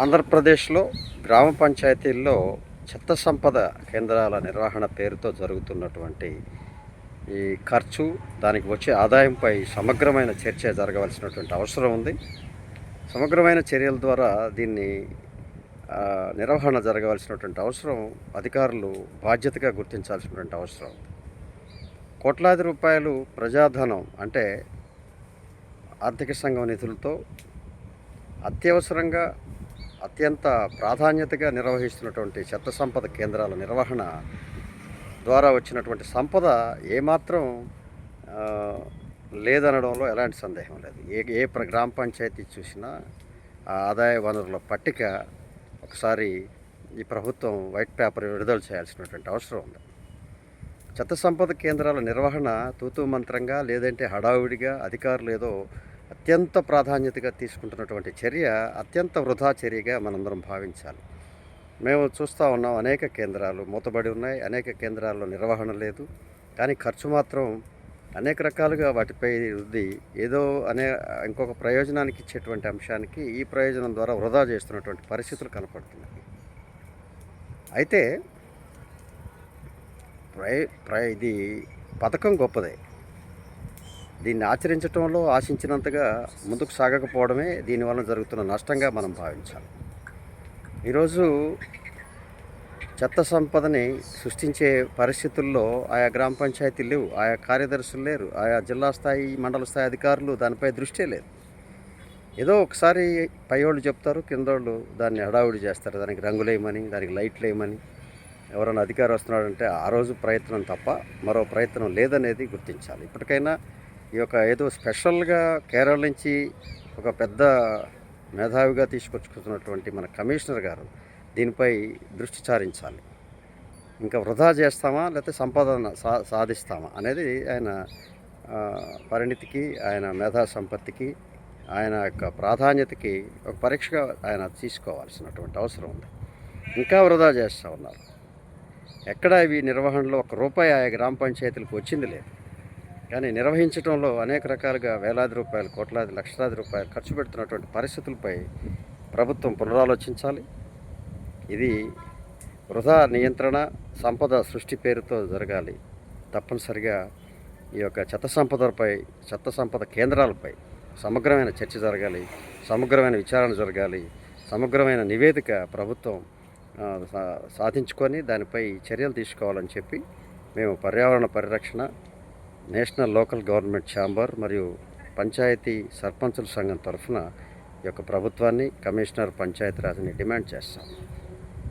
ఆంధ్రప్రదేశ్లో గ్రామ పంచాయతీల్లో చెత్త సంపద కేంద్రాల నిర్వహణ పేరుతో జరుగుతున్నటువంటి ఈ ఖర్చు దానికి వచ్చే ఆదాయంపై సమగ్రమైన చర్చ జరగవలసినటువంటి అవసరం ఉంది. సమగ్రమైన చర్యల ద్వారా దీన్ని నిర్వహణ జరగవలసినటువంటి అవసరం అధికారులు బాధ్యతగా గుర్తించాల్సినటువంటి అవసరం. కోట్లాది రూపాయలు ప్రజాధనం అంటే ఆర్థిక సంఘం నిధులతో అత్యవసరంగా అత్యంత ప్రాధాన్యతగా నిర్వహిస్తున్నటువంటి చెత్త సంపద కేంద్రాల నిర్వహణ ద్వారా వచ్చినటువంటి సంపద ఏమాత్రం లేదనడంలో ఎలాంటి సందేహం లేదు. ఏ ఏ ప్ర- గ్రామ పంచాయతీ చూసినా ఆ ఆదాయ వనరుల పట్టిక ఒకసారి ఈ ప్రభుత్వం వైట్ పేపర్ విడుదల చేయాల్సినటువంటి అవసరం ఉంది. చెత్త సంపద కేంద్రాల నిర్వహణ తూతూ మంత్రంగా లేదంటే హడావుడిగా అధికారులు ఏదో అత్యంత ప్రాధాన్యతగా తీసుకుంటున్నటువంటి చర్య అత్యంత వృధా చర్యగా మనందరం భావించాలి. మేము చూస్తూ ఉన్నాం అనేక కేంద్రాలు మూతబడి ఉన్నాయి అనేక కేంద్రాల్లో నిర్వహణ లేదు. కానీ ఖర్చు మాత్రం అనేక రకాలుగా వాటిపై వృద్ధి ఏదో అనే ఇంకొక ప్రయోజనానికి ఇచ్చేటువంటి అంశానికి ఈ ప్రయోజనం ద్వారా వృధా చేస్తున్నటువంటి పరిస్థితులు కనపడుతున్నాయి. అయితే ప్రై ప్రై ఇది పథకం గొప్పదే. దీన్ని ఆచరించడంలో ఆశించినంతగా ముందుకు సాగకపోవడమే దీనివల్ల జరుగుతున్న నష్టంగా మనం భావించాలి. ఈరోజు చెత్త సంపదని సృష్టించే పరిస్థితుల్లో ఆయా గ్రామ పంచాయతీలు లేవు ఆయా కార్యదర్శులు లేరు ఆయా జిల్లా స్థాయి మండల స్థాయి అధికారులు దానిపై దృష్టి లేదు. ఏదో ఒకసారి పైవాళ్ళు చెప్తారు కిందోళ్ళు దాన్ని హడావుడి చేస్తారు. దానికి రంగులేయమని దానికి లైట్లు వేయమని ఎవరైనా అధికారి వస్తున్నాడంటే ఆ రోజు ప్రయత్నం తప్ప మరో ప్రయత్నం లేదనేది గుర్తించాలి. ఇప్పటికైనా ఈ యొక్క ఏదో స్పెషల్గా కేరళ నుంచి ఒక పెద్ద మేధావిగా తీసుకొచ్చుకున్నటువంటి మన కమిషనర్ గారు దీనిపై దృష్టి సారించాలి. ఇంకా వృధా చేస్తామా? లేకపోతే సంపాదన సా సాధిస్తామా? అనేది ఆయన పరిణితికి ఆయన మేధా సంపత్తికి ఆయన యొక్క ప్రాధాన్యతకి ఒక పరీక్షగా ఆయన తీసుకోవాల్సినటువంటి అవసరం ఉంది. ఇంకా వృధా చేస్తూ ఉన్నారు. ఎక్కడ ఇవి నిర్వహణలో ఒక రూపాయి ఆయా గ్రామ పంచాయతీలకు వచ్చింది లేదు. కానీ నిర్వహించడంలో అనేక రకాలుగా వేలాది రూపాయలు కోట్లాది లక్షలాది రూపాయలు ఖర్చు పెడుతున్నటువంటి పరిస్థితులపై ప్రభుత్వం పునరాలోచించాలి. ఇది వృధా నియంత్రణ సంపద సృష్టి పేరుతో జరగాలి. తప్పనిసరిగా ఈ యొక్క చెత్త సంపదపై చెత్త సంపద కేంద్రాలపై సమగ్రమైన చర్చ జరగాలి సమగ్రమైన విచారణ జరగాలి సమగ్రమైన నివేదిక ప్రభుత్వం సా- సాధించుకొని దానిపై చర్యలు తీసుకోవాలని చెప్పి మేము పర్యావరణ పరిరక్షణ నేషనల్ లోకల్ గవర్నమెంట్ ఛాంబర్ మరియు పంచాయతీ సర్పంచుల సంఘం తరఫున ఈ యొక్క ప్రభుత్వాన్ని కమిషనర్ పంచాయతీరాజ్ని డిమాండ్ చేస్తాం.